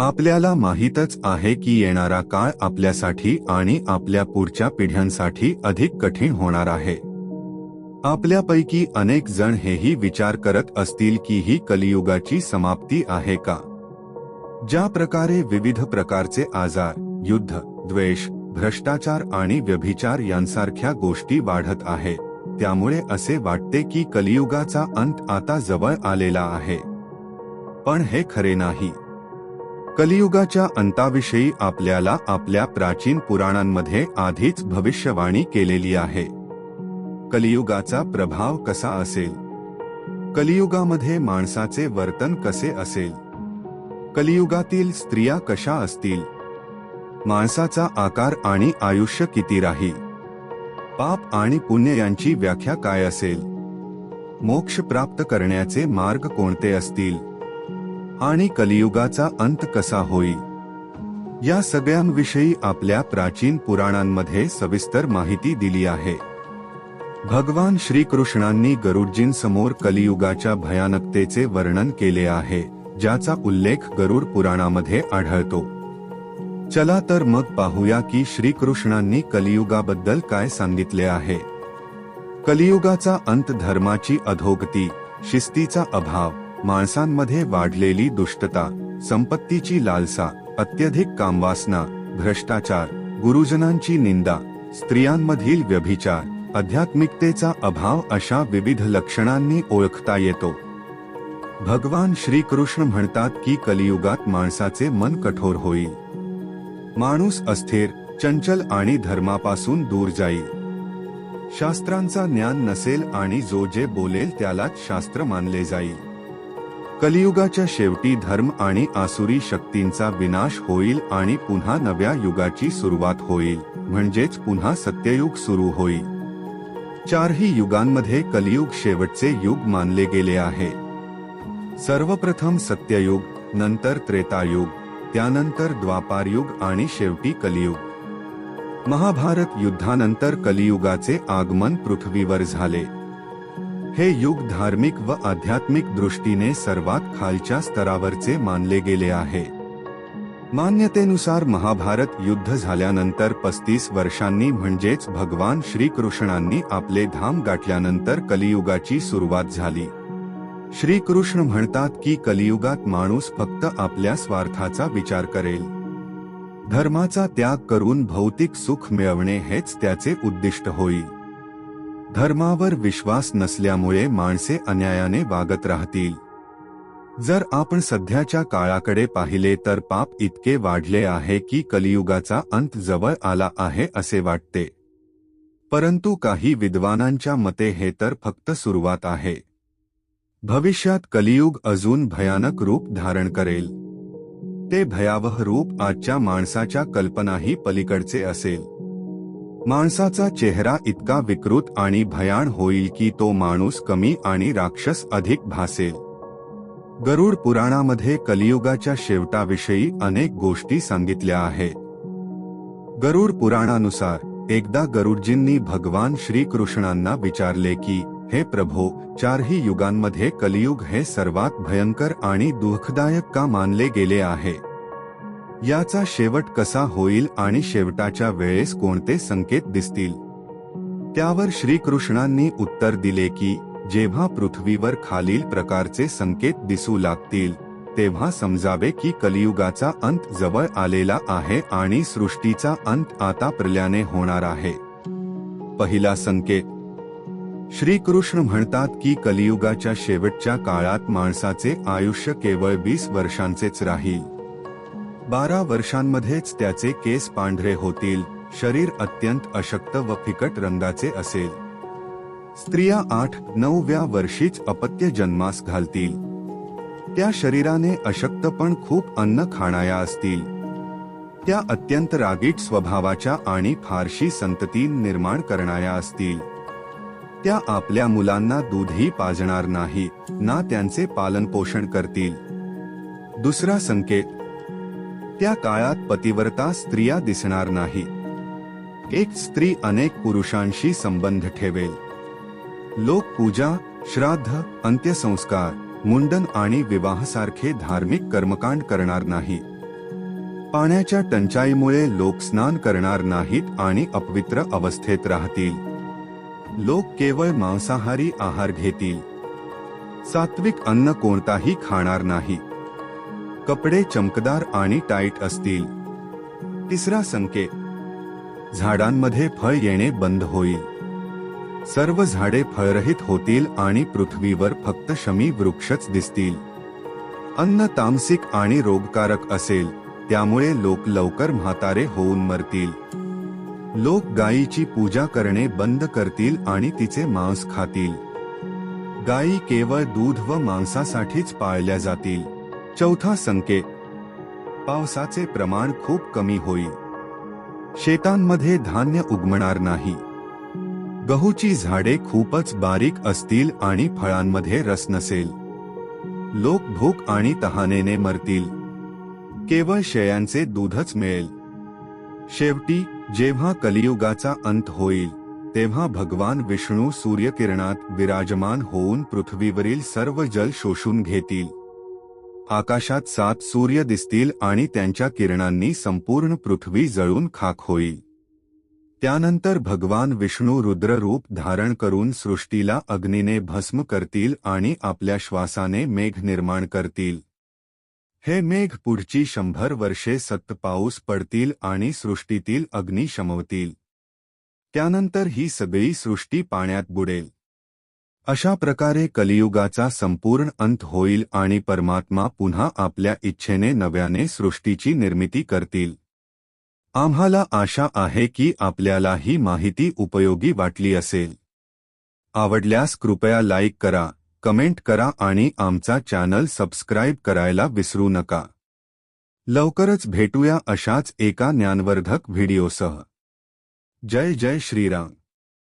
आपल्याला माहीतच आहे की येणारा काळ आपल्यासाठी आणि आपल्या पुढच्या पिढ्यांसाठी अधिक कठीण होणार आहे. आपल्यापैकी अनेक जण हेही विचार करत असतील की ही कलियुगाची समाप्ती आहे का? ज्या प्रकारे विविध प्रकारचे आजार युद्ध द्वेष भ्रष्टाचार आणि व्यभिचार यांसारख्या गोष्टी वाढत आहेत त्यामुळे असे वाटते की कलियुगाचा अंत आता जवळ आलेला आहे. पण हे खरे नाही. कलियुगाच्या अंताविषयी आपल्याला आपल्या प्राचीन पुराणांमध्ये आधीच भविष्यवाणी केलेली आहे. कलियुगाचा प्रभाव कसा असेल? कलियुगामध्ये माणसाचे वर्तन कसे असेल? कलियुगातील स्त्रिया कशा असतील? माणसाचा आकार आणि आयुष्य किती राहील? पाप आणि पुण्य यांची व्याख्या काय असेल? मोक्ष प्राप्त करण्याचे मार्ग कोणते असतील? आणि कलियुगाचा अंत कसा होईल या सगळ्यांविषयी आपल्या प्राचीन पुराणांमध्ये सविस्तर माहिती दिली आहे. भगवान श्रीकृष्णांनी गरुडजींसमोर कलियुगाच्या भयानकतेचे वर्णन केले आहे ज्याचा उल्लेख गरुड पुराणामध्ये आढळतो. चला तर मग पाहूया की श्रीकृष्णांनी कलियुगाबद्दल काय सांगितले आहे. कलियुगाचा अंत धर्माची अधोगती शिस्तीचा अभाव माणसांमध्ये वाढलेली दुष्टता संपत्तीची लालसा अत्यधिक कामवासना भ्रष्टाचार गुरुजनांची निंदा स्त्रियांमधील व्यभिचार आध्यात्मिकतेचा अभाव अशा विविध लक्षणांनी ओळखता येतो. भगवान श्रीकृष्ण म्हणतात की कलियुगात माणसाचे मन कठोर होईल. माणूस अस्थिर चंचल आणि धर्मापासून दूर जाईल. शास्त्रांचा ज्ञान नसेल आणि जो जे बोलेल त्यालाच शास्त्र मानले जाईल. कलियुगाच्या शेवटी धर्म आणि आसुरी शक्तींचा विनाश होईल आणि पुन्हा नव्या युगाची सुरुवात होईल. म्हणजेच पुन्हा सत्ययुग सुरू होईल. चारही युगांमध्ये कलियुग शेवटचे युग मानले गेले आहे. सर्वप्रथम सत्ययुग नंतर त्रेतायुग त्यानंतर द्वापारयुग आणि शेवटी कलियुग. महाभारत युद्धानंतर कलियुगाचे आगमन पृथ्वीवर झाले. हे युग धार्मिक व आध्यात्मिक दृष्टीने सर्वात खालच्या स्तरावरचे मानले गेले आहे. मान्यतेनुसार महाभारत युद्ध झाल्यानंतर पस्तीस वर्षांनी म्हणजेच भगवान श्रीकृष्णांनी आपले धाम गाठल्यानंतर कलियुगाची सुरुवात झाली. श्रीकृष्ण म्हणतात की कलियुगात माणूस फक्त आपल्या स्वार्थाचा विचार करेल. धर्माचा त्याग करून भौतिक सुख मिळवणे हेच त्याचे उद्दिष्ट होईल. धर्मावर विश्वास नसल्यामुळे माणसे अन्यायाने वागत राहतील. जर आपण सध्याच्या काळाकडे पाहिले तर पाप इतके वाढले आहे की कलियुगाचा अंत जवळ आला आहे असे वाटते. परंतु काही विद्वानांच्या मते हे तर फक्त सुरुवात आहे. भविष्यात कलियुग अजून भयानक रूप धारण करेल. ते भयावह रूप आजच्या माणसाच्या कल्पनाही पलीकडचे असेल. माणसाचा चेहरा इतका विकृत आणि भयाण होईल की तो माणूस कमी आणि राक्षस अधिक भासेल. गरुड पुराणामध्ये कलियुगाच्या शेवटाविषयी अनेक गोष्टी सांगितल्या आहेत. गरुड पुराणानुसार एकदा गरुडजींनी भगवान श्रीकृष्णांना विचारले की हे प्रभो चारही युगांमध्ये कलियुग हे सर्वात भयंकर आणि दुःखदायक का मानले गेले आहे? याचा शेवट कसा होईल आणि शेवटाच्या वेळेस कोणते संकेत दिसतील? त्यावर श्रीकृष्णांनी उत्तर दिले की जेव्हा पृथ्वीवर खालील प्रकारचे संकेत दिसू लागतील तेव्हा समजावे की कलियुगाचा अंत जवळ आलेला आहे आणि सृष्टीचा अंत आता प्रल्याने होणार आहे. पहिला संकेत. श्रीकृष्ण म्हणतात की कलियुगाच्या शेवटच्या काळात माणसाचे आयुष्य केवळ वीस वर्षांचेच राहील. बारा वर्षांमध्येच त्याचे केस पांढरे होतील शरीर अत्यंत अशक्त व फिकट रंगाचे असेल. स्त्रिया आठ नवव्या वर्षीच अपत्य जन्मास घालतील. त्या शरीराने अशक्त पण खूप अन्न खाणाया असतील. त्या अत्यंत रागीट स्वभावाच्या आणि फारशी संतती निर्माण करणाऱ्या असतील. त्या आपल्या मुलांना दूधही पाजणार नाही ना त्यांचे पालन पोषण करतील. दुसरा संकेत त्या काळात पतिव्रता स्त्रिया दिसणार नाही. एक स्त्री अनेक पुरुषांशी संबंध ठेवेल. लोक पूजा श्राद्ध अंत्यसंस्कार मुंडन आणि विवाहासारखे धार्मिक कर्मकांड करणार नाही. पाण्याच्या टंचाईमुळे लोक स्नान करणार नाहीत आणि अपवित्र अवस्थेत राहतील. लोक केवळ मांसाहारी आहार घेतील. सात्विक अन्न कोणताही खाणार नाही. कपडे चमकदार आणि टाईट असतील. तिसरा संकेत झाडांमध्ये फळ येणे बंद होईल. सर्व झाडे फळरहित होतील आणि पृथ्वीवर फक्त शमी वृक्षच दिसतील. अन्न तामसिक आणि रोगकारक असेल त्यामुळे लोक लवकर म्हातारे होऊन मरतील. लोक गायीची पूजा करणे बंद करतील आणि तिचे मांस खातील. गायी केवळ दूध व मांसासाठीच पाळल्या जातील. चौथा संकेत. पावसाचे प्रमाण खूप कमी होईल. शेतांमध्ये धान्य उगमणार नाही. गहूची झाडे खूपच बारीक असतील आणि फळांमध्ये रस नसेल. लोक भूक आणि तहानेने मरतील. केवळ शेळ्यांचे दूधच मिळेल. शेवटी जेव्हा कलियुगाचा अंत होईल तेव्हा भगवान विष्णू सूर्यकिरणात विराजमान होऊन पृथ्वीवरील सर्व जल शोषून घेतील. आकाशात सात सूर्य दिसतील आणि त्यांच्या किरणांनी संपूर्ण पृथ्वी जळून खाक होईल. त्यानंतर भगवान विष्णू रुद्ररूप धारण करून सृष्टीला अग्नीने भस्म करतील आणि आपल्या श्वासाने मेघ निर्माण करतील. हे मेघ पुढची शंभर वर्षे सत्त पाऊस पडतील आणि सृष्टीतील अग्नी शमवतील. त्यानंतर ही सगळी सृष्टी पाण्यात बुडेल. अशा प्रकारे कलियुगाचा संपूर्ण अंत होईल आणि परमात्मा पुन्हा आपल्या इच्छेने नव्याने सृष्टीची निर्मिती करतील. आम्हाला आशा आहे की आपल्याला ही माहिती उपयोगी वाटली असेल. आवडल्यास कृपया लाईक करा कमेंट करा आणि आमचा चॅनल सबस्क्राईब करायला विसरू नका. लवकरच भेटूया अशाच एका ज्ञानवर्धक व्हिडिओसह. जय जय श्रीराम.